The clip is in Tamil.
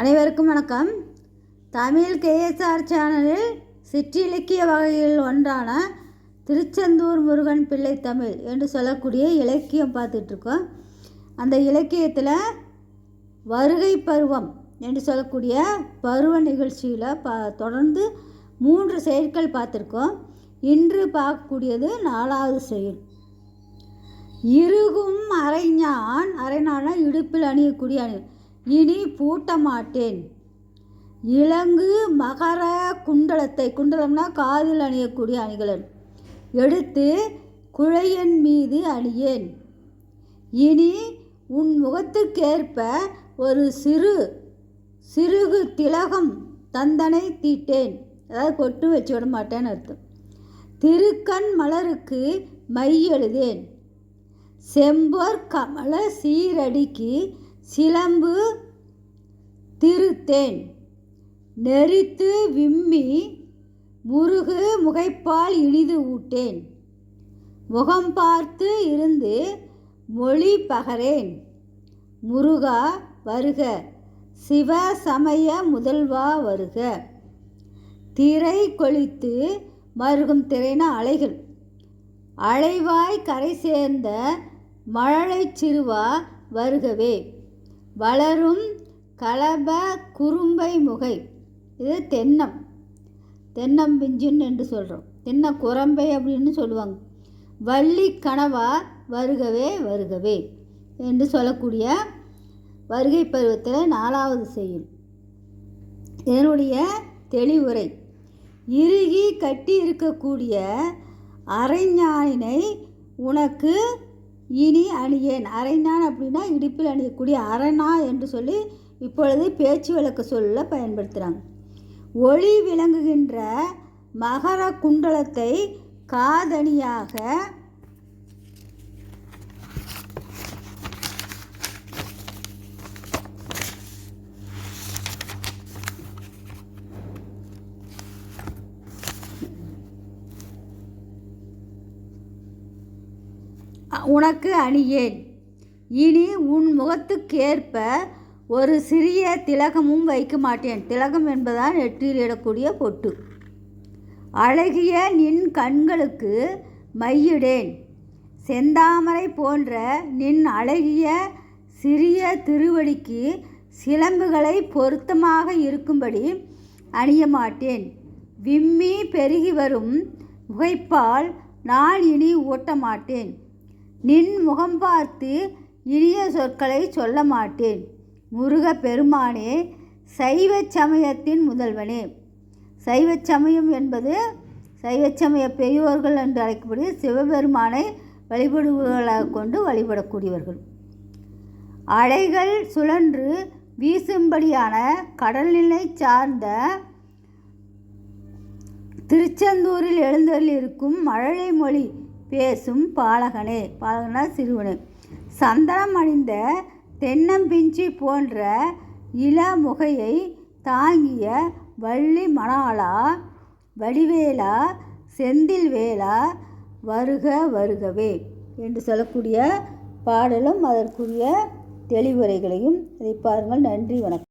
அனைவருக்கும் வணக்கம். தமிழ் கேஎஸ்ஆர் சேனலில் சிற்றிலக்கிய வகையில் ஒன்றான திருச்செந்தூர் முருகன் பிள்ளை தமிழ் என்று சொல்லக்கூடிய இலக்கியம் பார்த்துட்ருக்கோம். அந்த இலக்கியத்தில் வருகை பருவம் என்று சொல்லக்கூடிய பருவ நிகழ்ச்சியில் பா தொடர்ந்து மூன்று செயற்கள் பார்த்துருக்கோம். இன்று பார்க்கக்கூடியது நாலாவது செயல். இறுகும் அரைஞான் அரைஞான இடுப்பில் அணியக்கூடிய அணி இனி பூட்ட மாட்டேன் இலங்கு மகர குண்டலத்தை குண்டலம்னா காதில் அணியக்கூடிய அணிகலன் எடுத்து குழையன் மீது அணியேன். இனி உன் முகத்துக்கேற்ப ஒரு சிறு சிறுகு திலகம் தந்தனை தீட்டேன். அதாவது கொட்டு வச்சு விட மாட்டேன்னு அர்த்தம். திருக்கண் மலருக்கு மை எழுதேன். செம்பொற் கமல சீரடிக்கு சிலம்பு திருத்தேன். நெறித்து விம்மி முருகு முகைப்பால் இனிது ஊட்டேன். முகம் பார்த்து இருந்து மொழி பகரேன். முருகா வருக சிவ சமய முதல்வா வருக. திரை கொளித்து மருகும் திரைன அலைகள். அலைவாய் கரை சேர்ந்த மழலை சிறுவா வருகவே. வளரும் கலப குறும்பை முகை. இது தென்னம். தென்னம் பிஞ்சுன்னு என்று சொல்கிறோம் தென்ன குரம்பை அப்படின்னு சொல்லுவாங்க. வள்ளி கனவா வருகவே வருகவே என்று சொல்லக்கூடிய வருகை பருவத்தில் நாலாவது செய்யும் இதனுடைய தெளிவுரை. இறுகி கட்டி இருக்கக்கூடிய அரைஞானினை உனக்கு இனி அணியேன். அரைஞான் அப்படின்னா இடுப்பில் அணியக்கூடிய அரணா என்று சொல்லி இப்பொழுது பேச்சு வழக்கு சொல்ல பயன்படுத்துகிறாங்க ஒளி விளங்குகின்ற மகர குண்டலத்தை காதணியாக உனக்கு அணியேன். இனி உன் முகத்துக்கேற்ப ஒரு சிறிய திலகமும் வைக்க மாட்டேன். திலகம் என்பதால் நெற்றியில் இடக்கூடிய பொட்டு. அழகிய நின் கண்களுக்கு மையிடேன். செந்தாமரை போன்ற நின் அழகிய சிறிய திருவடிக்கு சிலம்புகளை பொருத்தமாக இருக்கும்படி அணிய மாட்டேன். விம்மி பெருகி வரும் முகைப்பால் நான் இனி ஊட்ட மாட்டேன். நின் முகம் பார்த்து இனிய சொற்களை சொல்ல மாட்டேன் முருக பெருமானே சைவ சமயத்தின் முதல்வனே. சைவ சமயம் என்பது சைவ சமய பெரியோர்கள் என்று அழைக்கக்கூடிய சிவபெருமானை வழிபடுவர்களாக கொண்டு வழிபடக்கூடியவர்கள். அலைகள் சுழன்று வீசும்படியான கடல்நிலை சார்ந்த திருச்செந்தூரில் எழுந்தருளிருக்கும் மழலை மொழி பேசும் பாலகனே. பாலகனா சிறுவனே. சந்தனம் அணிந்த தென்னம்பிஞ்சி போன்ற இளமுகையை தாங்கிய வள்ளி மணாளா வடிவேலா செந்தில் வேலா வருக வருகவே என்று சொல்லக்கூடிய பாடலும் அதற்குரிய தெளிவுரைகளையும் இதை பாருங்கள். நன்றி வணக்கம்.